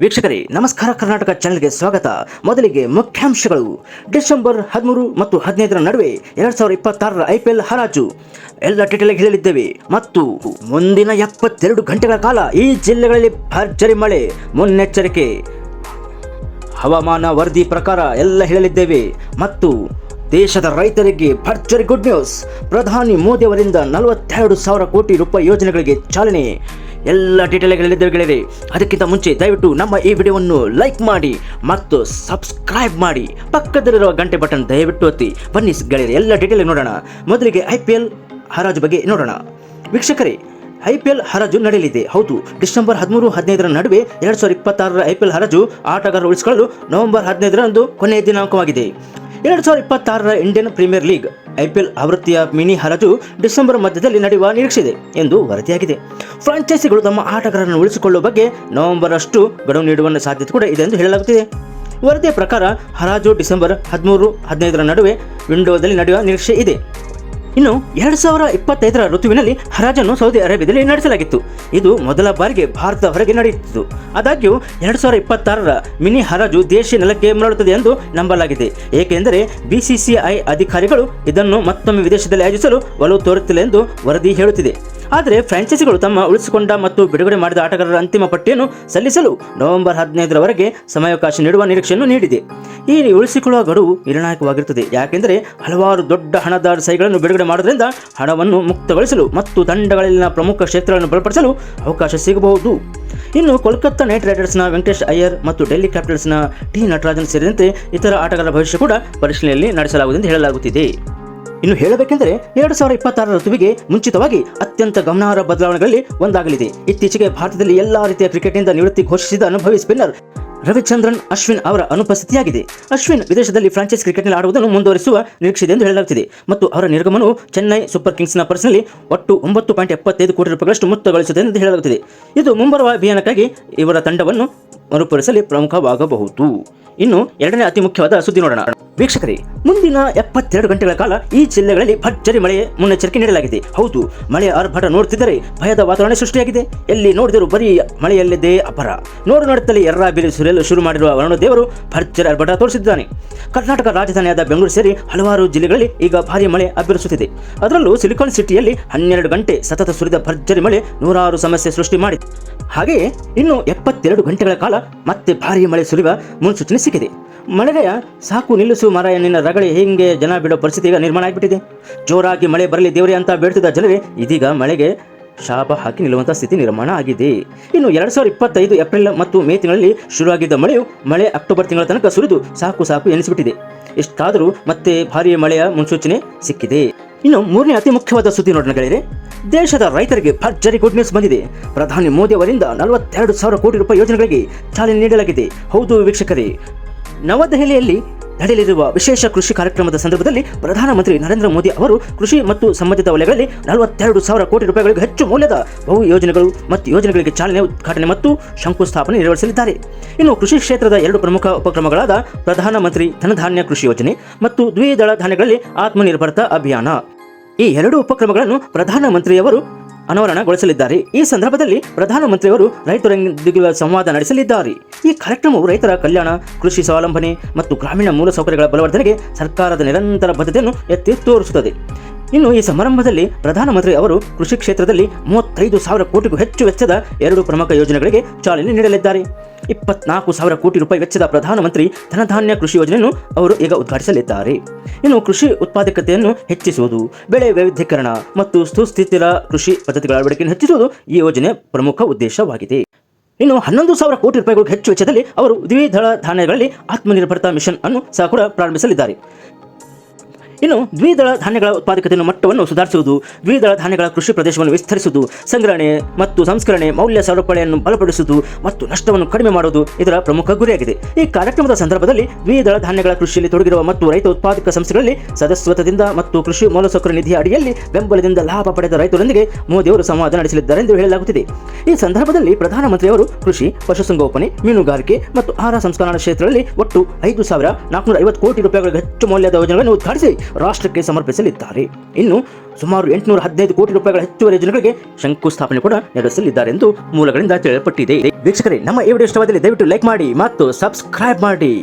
ವೀಕ್ಷಕರೇ, ನಮಸ್ಕಾರ ಕರ್ನಾಟಕ ಚಾನೆಲ್ಗೆ ಸ್ವಾಗತ. ಮೊದಲಿಗೆ ಮುಖ್ಯಾಂಶಗಳು. ಡಿಸೆಂಬರ್ ಹದಿಮೂರು ಮತ್ತು ಹದಿನೈದರ ನಡುವೆ ಎರಡ್ ಸಾವಿರದ ಇಪ್ಪತ್ತಾರರ ಐ ಪಿ ಎಲ್ ಹರಾಜು. ಎಲ್ಲ ಡೀಟೇಲ್ ಹೇಳಲಿದ್ದೇವೆ ಮತ್ತು ಮುಂದಿನ ಎಪ್ಪತ್ತೆರಡು ಗಂಟೆಗಳ ಕಾಲ ಈ ಜಿಲ್ಲೆಗಳಲ್ಲಿ ಭರ್ಜರಿ ಮಳೆ, ಮುನ್ನೆಚ್ಚರಿಕೆ. ಹವಾಮಾನ ವರದಿ ಪ್ರಕಾರ ಎಲ್ಲ ಹೇಳಲಿದ್ದೇವೆ ಮತ್ತು ದೇಶದ ರೈತರಿಗೆ ಭರ್ಜರಿ ಗುಡ್ ನ್ಯೂಸ್. ಪ್ರಧಾನಿ ಮೋದಿ ಅವರಿಂದ ನಲವತ್ತೆರಡು ಸಾವಿರ ಕೋಟಿ ರೂಪಾಯಿ ಯೋಜನೆಗಳಿಗೆ ಚಾಲನೆ. ಎಲ್ಲ ಡೀಟೇಲ್ ಹೇಳಿದ್ದೇವೆ ಗೆಳೆಯರೆ ಅದಕ್ಕಿಂತ ಮುಂಚೆ ದಯವಿಟ್ಟು ನಮ್ಮ ಈ ವಿಡಿಯೋವನ್ನು ಲೈಕ್ ಮಾಡಿ ಮತ್ತು ಸಬ್ಸ್ಕ್ರೈಬ್ ಮಾಡಿ. ಪಕ್ಕದಲ್ಲಿರುವ ಗಂಟೆ ಬಟನ್ ದಯವಿಟ್ಟು ಒತ್ತಿ. ಬನ್ನಿ ಗೆಳೆಯರೆ ಎಲ್ಲ ಡೀಟೇಲ್ ನೋಡೋಣ. ಮೊದಲಿಗೆ ಐ ಪಿ ಎಲ್ ಹರಾಜು ಬಗ್ಗೆ ನೋಡೋಣ. ವೀಕ್ಷಕರೇ ಐ ಪಿ ಎಲ್ ಹರಾಜು ನಡೆಯಲಿದೆ. ಹೌದು, ಡಿಸೆಂಬರ್ ಹದಿಮೂರು, ಹದಿನೈದರ ನಡುವೆ ಎರಡು ಸಾವಿರದ ಇಪ್ಪತ್ತಾರರ ಐ ಪಿ ಎಲ್ ಹರಾಜು ಆಟಗಾರರು ಉಳಿಸಿಕೊಳ್ಳಲು ನವೆಂಬರ್ ಹದಿನೈದರಂದು ಕೊನೆಯ ದಿನಾಂಕವಾಗಿದೆ. ಎರಡ್ ಸಾವಿರದ ಇಪ್ಪತ್ತಾರರ ಇಂಡಿಯನ್ ಪ್ರೀಮಿಯರ್ ಲೀಗ್ ಐಪಿಎಲ್ ಆವೃತ್ತಿಯ ಮಿನಿ ಹರಾಜು ಡಿಸೆಂಬರ್ ಮಧ್ಯದಲ್ಲಿ ನಡೆಯುವ ನಿರೀಕ್ಷೆ ಇದೆ ಎಂದು ವರದಿಯಾಗಿದೆ. ಫ್ರಾಂಚೈಸಿಗಳು ತಮ್ಮ ಆಟಗಾರರನ್ನು ಉಳಿಸಿಕೊಳ್ಳುವ ಬಗ್ಗೆ ನವೆಂಬರ್ ಅಷ್ಟು ಗಡುವು ನೀಡುವ ಸಾಧ್ಯತೆ ಕೂಡ ಇದೆ ಎಂದು ಹೇಳಲಾಗುತ್ತಿದೆ. ವರದಿಯ ಪ್ರಕಾರ ಹರಾಜು ಡಿಸೆಂಬರ್ ಹದಿಮೂರು ಹದಿನೈದರ ನಡುವೆ ವಿಂಡೋದಲ್ಲಿ ನಡೆಯುವ ನಿರೀಕ್ಷೆ ಇದೆ ಇನ್ನು ಎರಡ್ ಸಾವಿರ ಇಪ್ಪತ್ತೈದರ ಋತುವಿನಲ್ಲಿ ಹರಾಜನ್ನು ಸೌದಿ ಅರೇಬಿಯಾದಲ್ಲಿ ನಡೆಸಲಾಗಿತ್ತು. ಇದು ಮೊದಲ ಬಾರಿಗೆ ಭಾರತದ ಹೊರಗೆ ನಡೆಯುತ್ತಿತ್ತು. ಆದಾಗ್ಯೂ, ಎರಡ್ ಸಾವಿರ ಇಪ್ಪತ್ತಾರರ ಮಿನಿ ಹರಾಜು ದೇಶಿ ನೆಲಕ್ಕೆ ಮರಳುತ್ತದೆ ಎಂದು ನಂಬಲಾಗಿದೆ. ಏಕೆಂದರೆ ಬಿಸಿಸಿಐ ಅಧಿಕಾರಿಗಳು ಇದನ್ನು ಮತ್ತೊಮ್ಮೆ ವಿದೇಶದಲ್ಲಿ ಆಯೋಜಿಸಲು ಒಲವು ತೋರುತ್ತಿಲ್ಲ ಎಂದು ವರದಿ ಹೇಳುತ್ತಿದೆ. ಆದರೆ ಫ್ರಾಂಚೈಸಿಗಳು ತಮ್ಮ ಉಳಿಸಿಕೊಂಡ ಮತ್ತು ಬಿಡುಗಡೆ ಮಾಡಿದ ಆಟಗಾರರ ಅಂತಿಮ ಪಟ್ಟಿಯನ್ನು ಸಲ್ಲಿಸಲು ನವೆಂಬರ್ ಹದಿನೈದರವರೆಗೆ ಸಮಯಾವಕಾಶ ನೀಡುವ ನಿರೀಕ್ಷೆಯನ್ನು ನೀಡಿದೆ. ಈ ಉಳಿಸಿಕೊಳ್ಳುವ ಗಡುವು ನಿರ್ಣಾಯಕವಾಗಿರುತ್ತದೆ. ಯಾಕೆಂದರೆ ಹಲವಾರು ದೊಡ್ಡ ಹಣದ ಸೈಗಳನ್ನು ಬಿಡುಗಡೆ ಮಾಡುವುದರಿಂದ ಹಣವನ್ನು ಮುಕ್ತಗೊಳಿಸಲು ಮತ್ತು ತಂಡಗಳಲ್ಲಿನ ಪ್ರಮುಖ ಕ್ಷೇತ್ರಗಳನ್ನು ಬಲಪಡಿಸಲು ಅವಕಾಶ ಸಿಗಬಹುದು. ಇನ್ನು ಕೋಲ್ಕತ್ತಾ ನೈಟ್ ರೈಡರ್ಸ್ನ ವೆಂಕಟೇಶ್ ಅಯ್ಯರ್ ಮತ್ತು ಡೆಲ್ಲಿ ಕ್ಯಾಪಿಟಲ್ಸ್ನ ಟಿ ನಟರಾಜನ್ ಸೇರಿದಂತೆ ಇತರ ಆಟಗಾರರ ಭವಿಷ್ಯ ಕೂಡ ಪರಿಶೀಲನೆಯಲ್ಲಿ ನಡೆಸಲಾಗುವುದು ಎಂದು ಹೇಳಲಾಗುತ್ತಿದೆ. ಇನ್ನು ಹೇಳಬೇಕೆಂದರೆ ಎರಡು ಸಾವಿರದ ಇಪ್ಪತ್ತಾರರ ಋತುವಿಗೆ ಮುಂಚಿತವಾಗಿ ಅತ್ಯಂತ ಗಮನಾರ್ಹ ಬದಲಾವಣೆಗಳಲ್ಲಿ ಒಂದಾಗಲಿದೆ. ಇತ್ತೀಚೆಗೆ ಭಾರತದಲ್ಲಿ ಎಲ್ಲಾ ರೀತಿಯ ಕ್ರಿಕೆಟ್ನಿಂದ ನಿವೃತ್ತಿ ಘೋಷಿಸಿದ ಅನುಭವಿ ಸ್ಪಿನ್ನರ್ ರವಿಚಂದ್ರನ್ ಅಶ್ವಿನ್ ಅವರ ಅನುಪಸ್ಥಿತಿಯಾಗಿದೆ. ಅಶ್ವಿನ್ ವಿದೇಶದಲ್ಲಿ ಫ್ರಾಂಚೈಸ್ ಕ್ರಿಕೆಟ್ನಲ್ಲಿ ಆಡುವುದನ್ನು ಮುಂದುವರಿಸುವ ನಿರೀಕ್ಷೆ ಎಂದು ಹೇಳಲಾಗುತ್ತಿದೆ ಮತ್ತು ಅವರ ನಿರ್ಗಮನವು ಚೆನ್ನೈ ಸೂಪರ್ ಕಿಂಗ್ಸ್ನ ಪರ್ಸ್ನಲ್ಲಿ ಒಟ್ಟು ಒಂಬತ್ತು ಪಾಯಿಂಟ್ ಎಪ್ಪತ್ತೈದು ಕೋಟಿ ರೂಪಾಯಿಗಳಷ್ಟು ಮುಕ್ತಗೊಳಿಸುತ್ತದೆ ಎಂದು ಹೇಳಲಾಗುತ್ತಿದೆ. ಇದು ಮುಂಬರುವ ಅಭಿಯಾನಕ್ಕಾಗಿ ಇವರ ತಂಡವನ್ನು ಮರುಪಡಿಸಲು ಪ್ರಮುಖವಾಗಬಹುದು. ಇನ್ನು ಎರಡನೇ ಅತಿ ಮುಖ್ಯವಾದ ಸುದ್ದಿ ನೋಡೋಣ. ವೀಕ್ಷಕರೇ, ಮುಂದಿನ ಎಪ್ಪತ್ತೆರಡು ಗಂಟೆಗಳ ಕಾಲ ಈ ಜಿಲ್ಲೆಗಳಲ್ಲಿ ಭರ್ಜರಿ ಮಳೆ ಮುನ್ನೆಚ್ಚರಿಕೆ ನೀಡಲಾಗಿದೆ. ಹೌದು, ಮಳೆ ಆರ್ಭಟ ನೋಡುತ್ತಿದ್ದರೆ ಭಯದ ವಾತಾವರಣ ಸೃಷ್ಟಿಯಾಗಿದೆ. ಎಲ್ಲಿ ನೋಡಿದರೂ ಬರೀ ಮಳೆಯಲ್ಲಿದೆ ಅಪರ. ನೋಡು ನೋಡುತ್ತಲೇ ಎರ್ರ ಬಿಲಿ ಸುರಿಯಲು ಶುರು ಮಾಡಿರುವ ವರುಣದೇವರು ಭರ್ಜರಿ ಆರ್ಭಟ ತೋರಿಸಿದ್ದಾನೆ. ಕರ್ನಾಟಕ ರಾಜಧಾನಿಯಾದ ಬೆಂಗಳೂರು ಸೇರಿ ಹಲವಾರು ಜಿಲ್ಲೆಗಳಲ್ಲಿ ಈಗ ಭಾರಿ ಮಳೆ ಅಭ್ಯರಿಸುತ್ತಿದೆ ಅದರಲ್ಲೂ ಸಿಲಿಕಾನ್ ಸಿಟಿಯಲ್ಲಿ ಹನ್ನೆರಡು ಗಂಟೆ ಸತತ ಸುರಿದ ಭರ್ಜರಿ ಮಳೆ ನೂರಾರು ಸಮಸ್ಯೆ ಸೃಷ್ಟಿ ಮಾಡಿದೆ. ಹಾಗೆಯೇ ಇನ್ನು ಎಪ್ಪತ್ತೆರಡು ಗಂಟೆಗಳ ಕಾಲ ಮತ್ತೆ ಭಾರಿ ಮಳೆ ಸುರಿಯುವ ಮುನ್ಸೂಚನೆ ಸಿಕ್ಕಿದೆ. ಮಳೆಗೆಯ ಸಾಕು ನಿಲ್ಲಿಸು ಮರ ನಿನ್ನ ರಗಳೆ ಹಿಂಗೆ ಜನ ಬಿಡೋ ಪರಿಸ್ಥಿತಿ ಈಗ ನಿರ್ಮಾಣ ಆಗಿಬಿಟ್ಟಿದೆ. ಜೋರಾಗಿ ಮಳೆ ಬರಲಿ ದೇವರೇ ಅಂತ ಬೇಡ್ತಿದ್ದ ಜನರೇ, ಇದೀಗ ಮಳೆಗೆ ಶಾಪ ಹಾಕಿ ನಿಲ್ಲುವಂತಹ ಸ್ಥಿತಿ ನಿರ್ಮಾಣ ಆಗಿದೆ. ಇನ್ನು ಎರಡು ಸಾವಿರದ ಇಪ್ಪತ್ತೈದು ಏಪ್ರಿಲ್ ಮತ್ತು ಮೇ ತಿಂಗಳಲ್ಲಿ ಶುರುವಾಗಿದ್ದ ಮಳೆಯು ಮಳೆ ಅಕ್ಟೋಬರ್ ತಿಂಗಳ ತನಕ ಸುರಿದು ಸಾಕು ಸಾಕು ಎನಿಸಿಬಿಟ್ಟಿದೆ. ಇಷ್ಟಾದರೂ ಮತ್ತೆ ಭಾರಿ ಮಳೆಯ ಮುನ್ಸೂಚನೆ ಸಿಕ್ಕಿದೆ. ಇನ್ನು ಮೂರನೇ ಅತಿ ಮುಖ್ಯವಾದ ಸುದ್ದಿ ನೋಡೋಣ ದೇಶದ ರೈತರಿಗೆ ಭರ್ಜರಿ ಗುಡ್ ನ್ಯೂಸ್ ಬಂದಿದೆ. ಪ್ರಧಾನಿ ಮೋದಿ ಅವರಿಂದ ನಲವತ್ತೆರಡು ಸಾವಿರ ಕೋಟಿ ರೂಪಾಯಿ ಯೋಜನೆಗಳಿಗೆ ಚಾಲನೆ ನೀಡಲಾಗಿದೆ. ಹೌದು ವೀಕ್ಷಕರೇ, ನವದೆಹಲಿಯಲ್ಲಿ ನಡೆಯಲಿರುವ ವಿಶೇಷ ಕೃಷಿ ಕಾರ್ಯಕ್ರಮದ ಸಂದರ್ಭದಲ್ಲಿ ಪ್ರಧಾನಮಂತ್ರಿ ನರೇಂದ್ರ ಮೋದಿ ಅವರು ಕೃಷಿ ಮತ್ತು ಸಂಬಂಧಿತ ವಲಯಗಳಲ್ಲಿ ನಲವತ್ತೆರಡು ಸಾವಿರ ಕೋಟಿ ರೂಪಾಯಿಗಳಿಗೆ ಹೆಚ್ಚು ಮೌಲ್ಯದ ಬಹು ಯೋಜನೆಗಳು ಮತ್ತು ಯೋಜನೆಗಳಿಗೆ ಚಾಲನೆ, ಉದ್ಘಾಟನೆ ಮತ್ತು ಶಂಕುಸ್ಥಾಪನೆ ನೆರವೇರಿಸಲಿದ್ದಾರೆ. ಇನ್ನು ಕೃಷಿ ಕ್ಷೇತ್ರದ ಎರಡು ಪ್ರಮುಖ ಉಪಕ್ರಮಗಳಾದ ಪ್ರಧಾನಮಂತ್ರಿ ಧನಧಾನ್ಯ ಕೃಷಿ ಯೋಜನೆ ಮತ್ತು ದ್ವಿದಳ ಧಾನ್ಯಗಳಲ್ಲಿ ಆತ್ಮನಿರ್ಭರತಾ ಅಭಿಯಾನ. ಈ ಎರಡು ಉಪಕ್ರಮಗಳನ್ನು ಪ್ರಧಾನಮಂತ್ರಿಯವರು ಅನಾವರಣಗೊಳಿಸಲಿದ್ದಾರೆ. ಈ ಸಂದರ್ಭದಲ್ಲಿ ಪ್ರಧಾನಮಂತ್ರಿಯವರು ರೈತರೊಂದಿಗೆ ಸಂವಾದ ನಡೆಸಲಿದ್ದಾರೆ. ಈ ಕಾರ್ಯಕ್ರಮವು ರೈತರ ಕಲ್ಯಾಣ, ಕೃಷಿ ಸ್ವಾವಲಂಬನೆ ಮತ್ತು ಗ್ರಾಮೀಣ ಮೂಲಸೌಕರ್ಯಗಳ ಬಲವರ್ಧನೆಗೆ ಸರ್ಕಾರದ ನಿರಂತರ ಬದ್ಧತೆಯನ್ನು ಎತ್ತಿ ತೋರಿಸುತ್ತದೆ. ಇನ್ನು ಈ ಸಮಾರಂಭದಲ್ಲಿ ಪ್ರಧಾನಮಂತ್ರಿ ಅವರು ಕೃಷಿ ಕ್ಷೇತ್ರದಲ್ಲಿ ಮೂವತ್ತೈದು ಸಾವಿರ ಕೋಟಿಗೂ ಹೆಚ್ಚು ವೆಚ್ಚದ ಎರಡು ಪ್ರಮುಖ ಯೋಜನೆಗಳಿಗೆ ಚಾಲನೆ ನೀಡಲಿದ್ದಾರೆ. ಇಪ್ಪತ್ನಾಲ್ಕು ಸಾವಿರ ಕೋಟಿ ರೂಪಾಯಿ ವೆಚ್ಚದ ಪ್ರಧಾನಮಂತ್ರಿ ಧನಧಾನ್ಯ ಕೃಷಿ ಯೋಜನೆಯನ್ನು ಅವರು ಈಗ ಉದ್ಘಾಟಿಸಲಿದ್ದಾರೆ. ಇನ್ನು ಕೃಷಿ ಉತ್ಪಾದಕತೆಯನ್ನು ಹೆಚ್ಚಿಸುವುದು, ಬೆಳೆ ವೈವಿಧ್ಯೀಕರಣ ಮತ್ತು ಸುಸ್ಥಿತಿರ ಕೃಷಿ ಪದ್ಧತಿಗಳ ಅಳವಡಿಕೆಯನ್ನು ಹೆಚ್ಚಿಸುವುದು ಈ ಯೋಜನೆಯ ಪ್ರಮುಖ ಉದ್ದೇಶವಾಗಿದೆ. ಇನ್ನು ಹನ್ನೊಂದು ಸಾವಿರ ಕೋಟಿ ರೂಪಾಯಿಗೂ ಹೆಚ್ಚು ವೆಚ್ಚದಲ್ಲಿ ಅವರು ದ್ವಿದಳ ಧಾನ್ಯಗಳಲ್ಲಿ ಆತ್ಮನಿರ್ಭರತಾ ಮಿಷನ್ ಅನ್ನು ಸಹ ಕೂಡ ಪ್ರಾರಂಭಿಸಲಿದ್ದಾರೆ. ಇನ್ನು ದ್ವಿದಳ ಧಾನ್ಯಗಳ ಉತ್ಪಾದಕತೆಯನ್ನು ಮಟ್ಟವನ್ನು ಸುಧಾರಿಸುವುದು, ದ್ವಿದಳ ಧಾನ್ಯಗಳ ಕೃಷಿ ಪ್ರದೇಶವನ್ನು ವಿಸ್ತರಿಸುವುದು, ಸಂಗ್ರಹಣೆ ಮತ್ತು ಸಂಸ್ಕರಣೆ ಮೌಲ್ಯ ಸರಪಳಿಯನ್ನು ಬಲಪಡಿಸುವುದು ಮತ್ತು ನಷ್ಟವನ್ನು ಕಡಿಮೆ ಮಾಡುವುದು ಇದರ ಪ್ರಮುಖ ಗುರಿಯಾಗಿದೆ. ಈ ಕಾರ್ಯಕ್ರಮದ ಸಂದರ್ಭದಲ್ಲಿ ದ್ವಿದಳ ಧಾನ್ಯಗಳ ಕೃಷಿಯಲ್ಲಿ ತೊಡಗಿರುವ ಮತ್ತು ರೈತ ಉತ್ಪಾದಕ ಸಂಸ್ಥೆಗಳಲ್ಲಿ ಸದಸ್ಯತ್ವದಿಂದ ಮತ್ತು ಕೃಷಿ ಮೂಲಸೌಕರ್ಯ ನಿಧಿಯ ಅಡಿಯಲ್ಲಿ ಬೆಂಬಲದಿಂದ ಲಾಭ ಪಡೆದ ರೈತರೊಂದಿಗೆ ಮೋದಿಯವರು ಸಂವಾದ ನಡೆಸಲಿದ್ದಾರೆ ಎಂದು ಹೇಳಲಾಗುತ್ತಿದೆ. ಈ ಸಂದರ್ಭದಲ್ಲಿ ಪ್ರಧಾನಮಂತ್ರಿಯವರು ಕೃಷಿ, ಪಶುಸಂಗೋಪನೆ, ಮೀನುಗಾರಿಕೆ ಮತ್ತು ಆಹಾರ ಸಂಸ್ಕರಣಾ ಕ್ಷೇತ್ರದಲ್ಲಿ ಒಟ್ಟು ಐದು ಸಾವಿರ ನಾಲ್ಕುನೂರ ಐವತ್ತು ಕೋಟಿ ರೂಪಾಯಿಗಳ ಹೆಚ್ಚು ಮೌಲ್ಯದ ಯೋಜನೆಗಳನ್ನು ಉದ್ಘಾಟಿಸಿ ರಾಷ್ಟ್ರಕ್ಕೆ ಸಮರ್ಪಿಸಲಿದ್ದಾರೆ. ಇನ್ನು ಸುಮಾರು ಎಂಟುನೂರ ಹದಿನೈದು ಕೋಟಿ ರೂಪಾಯಿಗಳ ಹೆಚ್ಚುವರಿ ಯೋಜನೆಗಳಿಗೆ ಶಂಕುಸ್ಥಾಪನೆ ಕೂಡ ನಡೆಸಲಿದ್ದಾರೆ ಎಂದು ಮೂಲಗಳಿಂದ ತಿಳಿಯಲ್ಪಟ್ಟಿದೆ. ವೀಕ್ಷಕರೇ, ನಮ್ಮ ಈ ವಿಡಿಯೋ ಇಷ್ಟವಾದಲ್ಲಿ ದಯವಿಟ್ಟು ಲೈಕ್ ಮಾಡಿ ಮತ್ತು ಸಬ್ಸ್ಕ್ರೈಬ್ ಮಾಡಿ.